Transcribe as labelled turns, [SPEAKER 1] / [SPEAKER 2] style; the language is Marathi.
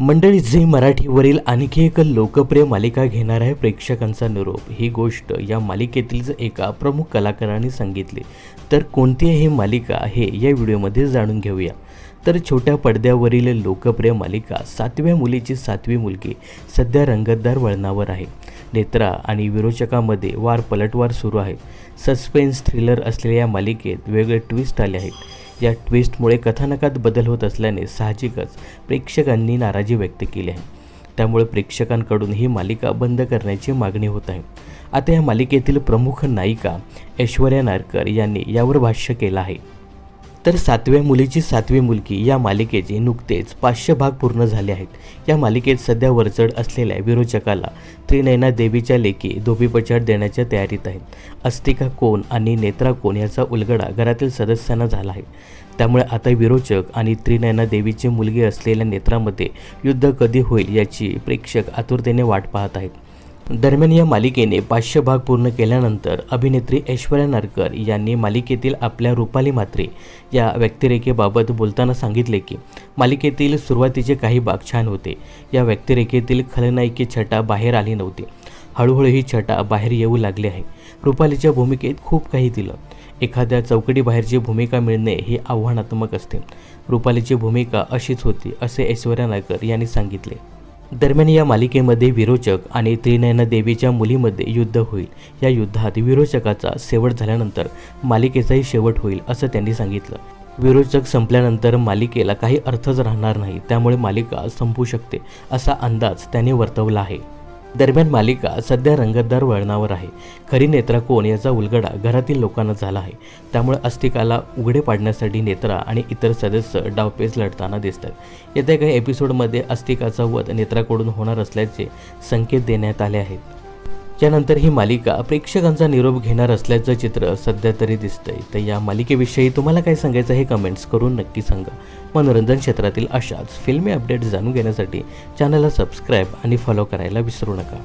[SPEAKER 1] मंडळी झी मराठीवरील आणखी एक लोकप्रिय मालिका घेणार आहे प्रेक्षकांचा निरोप. ही गोष्ट या मालिकेतील एका प्रमुख कलाकारांनी सांगितली तर कोणती ही मालिका हे या व्हिडिओमध्ये जाणून घेऊया. तर छोट्या पडद्यावरील लोकप्रिय मालिका सातव्या मुलीची सातवी मुलगी सध्या रंगतदार वळणावर आहे. नेत्रा आणि विरोचकामध्ये वार पलटवार सुरू आहे. सस्पेन्स थ्रिलर असलेल्या या मालिकेत वेगळे ट्विस्ट आले आहेत. या ट्विस्टमुळे कथानकात बदल होत असल्याने साहजिकच प्रेक्षकांनी नाराजी व्यक्त केली आहे. त्यामुळे प्रेक्षकांकडून ही मालिका बंद करण्याची मागणी होत आहे. आता या मालिकेतील प्रमुख नायिका ऐश्वर्या नारकर यांनी यावर भाष्य केलं आहे. तर सातव्या मुलीची सातवी मुलगी या मालिकेचे नुकतेच पाचशे भाग पूर्ण झाले आहेत. या मालिकेत सध्या वरचढ असलेल्या विरोचकाला त्रिनयना देवीच्या लेखी धोबीपछाड देण्याच्या तयारीत आहेत. अस्तिका कोण आणि नेत्रा कोण याचा उलगडा घरातील सदस्यांना झाला आहे. त्यामुळे आता विरोचक आणि त्रिनयना देवीची मुलगी असलेल्या नेत्रामध्ये युद्ध कधी होईल याची प्रेक्षक आतुरतेने वाट पाहत आहेत. दरम्यान या मालिकेने पाचशे भाग पूर्ण केल्यानंतर अभिनेत्री ऐश्वर्या नारकर यांनी मालिकेतील आपल्या रुपाली म्हात्रे या व्यक्तिरेखेबाबत बोलताना सांगितले की मालिकेतील सुरुवातीचे काही भाग छान होते. या व्यक्तिरेखेतील खलनायकी छटा बाहेर आली नव्हती. हळूहळू ही छटा बाहेर येऊ लागली आहे. रुपालीच्या भूमिकेत खूप काही दिलं. एखाद्या चौकटीबाहेरची भूमिका मिळणे ही आव्हानात्मक असते. रुपालीची भूमिका अशीच होती असे ऐश्वर्या नायकर यांनी सांगितले. दरम्यान या मालिकेमध्ये विरोचक आणि त्रिनयना देवीच्या मुलीमध्ये युद्ध होईल. या युद्धात विरोचकाचा शेवट झाल्यानंतर मालिकेचाही शेवट होईल असं त्यांनी सांगितलं. विरोचक संपल्यानंतर मालिकेला काही अर्थच राहणार नाही त्यामुळे मालिका संपू शकते असा अंदाज त्याने वर्तवला आहे. दरम्यान मालिका सध्या रंगतदार वळणावर आहे. खरी नेत्रा कोण याचा उलगडा घरातील लोकांना झाला आहे. त्यामुळे अस्तिकाला उघडे पाडण्यासाठी नेत्रा आणि इतर सदस्य डावपेच लढताना दिसतात. येत्या काही एपिसोडमध्ये अस्तिकाचा वध नेत्राकडून होणार असल्याचे संकेत देण्यात आले आहेत. यानंतर ही मालिका प्रेक्षकांचा निरोप घेणार असल्याचं चित्र सध्या तरी दिसतंय. तर या मालिकेविषयी तुम्हाला काय सांगायचं हे कमेंट्स करून नक्की सांगा. मनोरंजन क्षेत्रातील अशाच फिल्मी अपडेट्स जाणून घेण्यासाठी चॅनलला सबस्क्राईब आणि फॉलो करायला विसरू नका.